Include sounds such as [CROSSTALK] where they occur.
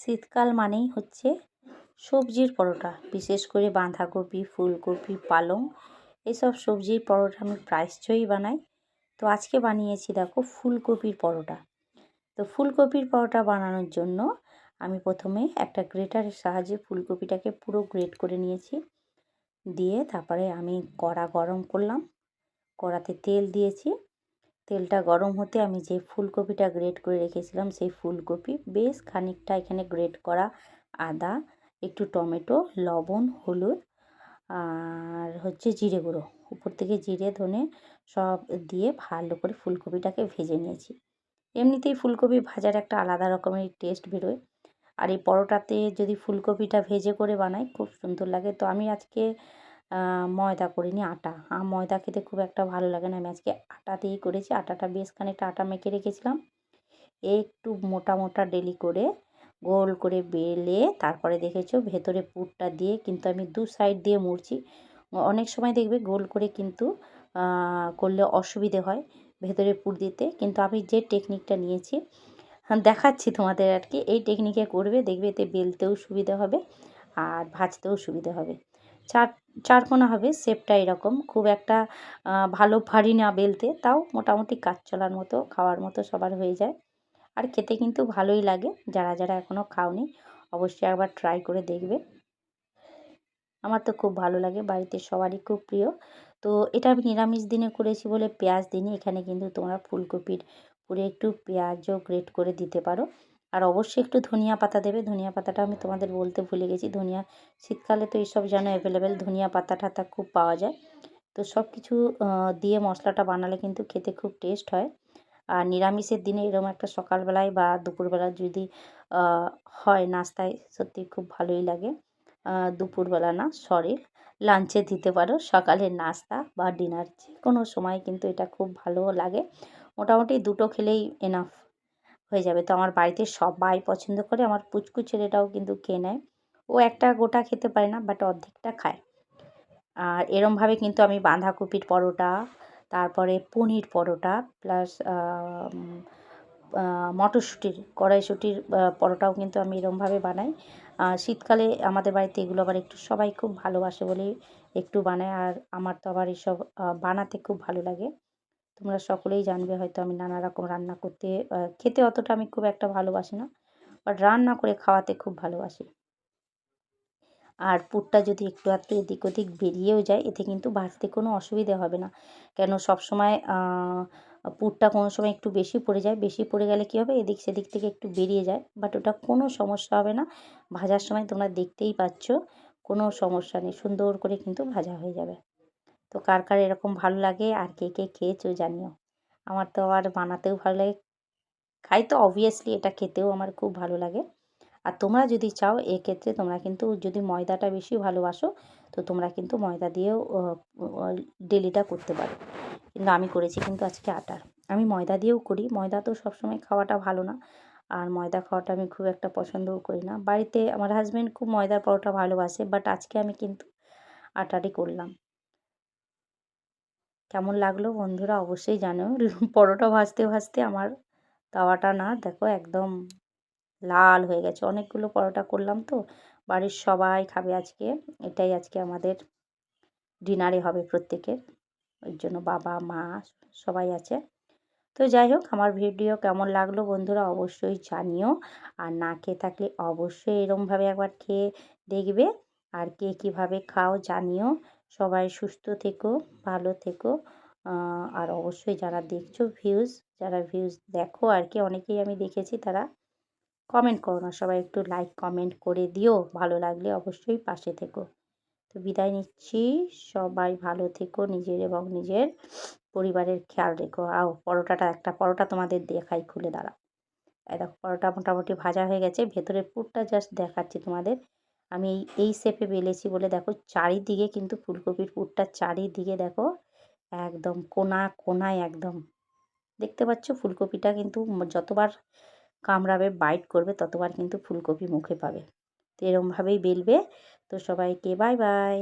শীতকাল মানেই হচ্ছে সবজির পরোটা। বিশেষ করে বাঁধাকপি, ফুলকপি, পালং, এসব সবজির পরোটা আমি প্রায়শই বানাই। তো আজকে বানিয়েছি দেখো ফুলকপির পরোটা। তো ফুলকপির পরোটা বানানোর জন্য আমি প্রথমে একটা গ্রেটারের সাহায্যে ফুলকপিটাকে পুরো গ্রেট করে নিয়েছি। দিয়ে তারপরে আমি কড়া গরম করলাম। কড়াতে তেল দিয়েছি। তেলটা গরম হতে আমি যে ফুলকপিটা গ্রেট করে রেখেছিলাম, সেই ফুলকপি বেশ খানিকটা এখানে গ্রেট করা আদা, একটু টমেটো, লবণ, হলুদ, আর হচ্ছে জিরে গুঁড়ো। উপর থেকে জিরে, ধনে সব দিয়ে ভালো করে ফুলকপিটাকে ভেজে নিয়েছি। এমনিতেই ফুলকপি ভাজার একটা আলাদা রকমের টেস্ট বেরোয়। আর এই পরোটাতে যদি ফুলকপিটা ভেজে করে বানাই, খুব সুন্দর লাগে। তো আমি আজকে ময়দা করিনি, আটা। আর ময়দা খেতে খুব একটা ভালো লাগে না। আমি আজকে আটা দিয়েই করেছি। আটাটা বেশ খানিকটা আটা মেখে রেখেছিলাম। একটু মোটা মোটা ডেলি করে গোল করে বেলে তারপরে দেখেছ ভেতরে পুরটা দিয়ে কিন্তু আমি দু সাইড দিয়ে মুড়ছি। অনেক সময় দেখবে গোল করে কিন্তু করলে অসুবিধে হয় ভেতরে পুর দিতে। কিন্তু আমি যে টেকনিকটা নিয়েছি দেখাচ্ছি তোমাদের আর কি এই টেকনিকে করবে, দেখবে এতে বেলতেও সুবিধা হবে আর ভাজতেও সুবিধা হবে। চার চারকোনা হবে শেপটা এরকম। খুব একটা ভালো ভারী না বেলতে, তাও মোটামুটি কাজ চলার মতো, খাওয়ার মতো সবার হয়ে যায়। আর খেতে কিন্তু ভালোই লাগে, যারা যারা এখনও খাওনি, অবশ্যই একবার ট্রাই করে দেখবে। আমার তো খুব ভালো লাগে, বাড়িতে সবারই খুব প্রিয়। তো এটা আমি নিরামিষ দিনে করেছি বলে পেঁয়াজ দিনে এখানে কিন্তু তোমরা ফুলকপির পুরে একটু পেঁয়াজও গ্রেট করে দিতে পারো। আর অবশ্যই একটু ধনিয়া পাতা দেবে। ধনিয়া পাতাটা আমি তোমাদের বলতে ভুলে গেছি। ধনিয়া, শীতকালে তো এইসব যেন অ্যাভেলেবেল ধনিয়া পাতা টাতা খুব পাওয়া যায়। তো সব কিছু দিয়ে মশলাটা বানালে কিন্তু খেতে খুব টেস্ট হয়। আর নিরামিষের দিনে এরকম একটা সকালবেলায় বা দুপুরবেলা যদি হয় নাস্তায় সত্যি খুব ভালোই লাগে। দুপুরবেলা না সরি লাঞ্চে দিতে পারো। সকালের নাস্তা বা ডিনার যে কোনো সময় কিন্তু এটা খুব ভালো লাগে। মোটামুটি দুটো খেলেই এনাফ হয়ে যাবে। তো আমার বাড়িতে সবাই পছন্দ করে, আমার পুচকু ছেলেটাও কিন্তু খেয়ে নেয়। ও একটা গোটা খেতে পারে না বাট অর্ধেকটা খায়। আর এরমভাবে কিন্তু আমি বাঁধাকপির পরোটা, তারপরে পনির পরোটা প্লাস মটরশুঁটির, কড়াইশুঁটির পরোটাও কিন্তু আমি এরমভাবে বানাই। শীতকালে আমাদের বাড়িতে এগুলো আবার একটু সবাই খুব ভালোবাসে বলেই একটু বানাই আর আমার তো আবার এসব বানাতে খুব ভালো লাগে। তোমরা সকলেই জানবে হয়তো আমি নানা রকম রান্না করতে খেতে অতটা আমি খুব একটা ভালোবাসি না। বাট রান্না করে খাওয়াতে খুব ভালোবাসি। আর পুরটা যদি একটু আধটু এদিক ওদিক বেরিয়েও যায়, এতে কিন্তু ভাজতে কোনো অসুবিধে হবে না। কেন সব সময় পুরটা কোনো সময় একটু বেশি পড়ে যায়। বেশি পড়ে গেলে কী হবে? এদিক সেদিক থেকে একটু বেরিয়ে যায়। বাট ওটা কোনো সমস্যা হবে না। ভাজার সময় তোমরা দেখতেই পাচ্ছ, কোনো সমস্যা নেই। সুন্দর করে কিন্তু ভাজা হয়ে যাবে। তো কার কার এরকম ভালো লাগে আর কে কে খেয়েছো জানিও। আমার তো আবার বানাতেও ভালো লাগে। খাই তো অবভিয়াসলি এটা খেতেও আমার খুব ভালো লাগে। আর তোমরা যদি চাও এক্ষেত্রে তোমরা কিন্তু যদি ময়দাটা বেশি ভালোবাসো, তো তোমরা কিন্তু ময়দা দিয়েও ডেলিটা করতে পারো। কিন্তু আমি করেছি কিন্তু আজকে আটার। আমি ময়দা দিয়েও করি। ময়দা তো সবসময় খাওয়াটা ভালো না। আর ময়দা খাওয়াটা আমি খুব একটা পছন্দও করি না। বাড়িতে আমার হাজব্যান্ড খুব ময়দার পরোটা ভালোবাসে বাট আজকে আমি কিন্তু আটারই করলাম। কেমন লাগল বন্ধুরা অবশ্যই জানো [LAUGHS] পরোটা ভাজতে ভাজতে আমার তাওয়াটা না, দেখো একদম লাল হয়ে গেছে। অনেকগুলো পরোটা করলাম তো, বাড়ির সবাই খাবে আজকে। এটাই আজকে আমাদের ডিনারে হবে প্রত্যেকের। ওই জন্য বাবা, মা সবাই আছে। তো যাই হোক, আমার ভিডিও কেমন লাগল বন্ধুরা অবশ্যই জানিও। আর না খেয়ে থাকলে অবশ্যই এরমভাবে একবার খেয়ে দেখবে। আর কে কীভাবে খাও জানিও। সবাই সুস্থ থেকো, ভালো থেকো। আর অবশ্যই যারা দেখছ ভিউজ যারা ভিউজ দেখো আর কি, অনেকেই আমি দেখেছি তারা কমেন্ট করো না। সবাই একটু লাইক কমেন্ট করে দিও। ভালো লাগলে অবশ্যই পাশে থেকো। তো বিদায় নিচ্ছি। সবাই ভালো থেকো, নিজের এবং নিজের পরিবারের খেয়াল রেখো। আও, পরোটাটা, একটা পরোটা তোমাদের দেখাই, খুলে দাঁড়াও। এই দেখো, পরোটা মোটামুটি ভাজা হয়ে গেছে। ভেতরের পুরটা জাস্ট দেখাচ্ছি তোমাদের। আমি এই এই শেপে বেলেছি বলে দেখো চারিদিকে কিন্তু ফুলকপির পুরটা চারিদিকে দেখো একদম কোনা, কোনায় একদম। দেখতে পাচ্ছ ফুলকপিটা কিন্তু যতবার কামড়াবে বাইট করবে, ততবার কিন্তু ফুলকপি মুখে পাবে। তো এরমভাবেই বেলবে। তো সবাইকে বাই বাই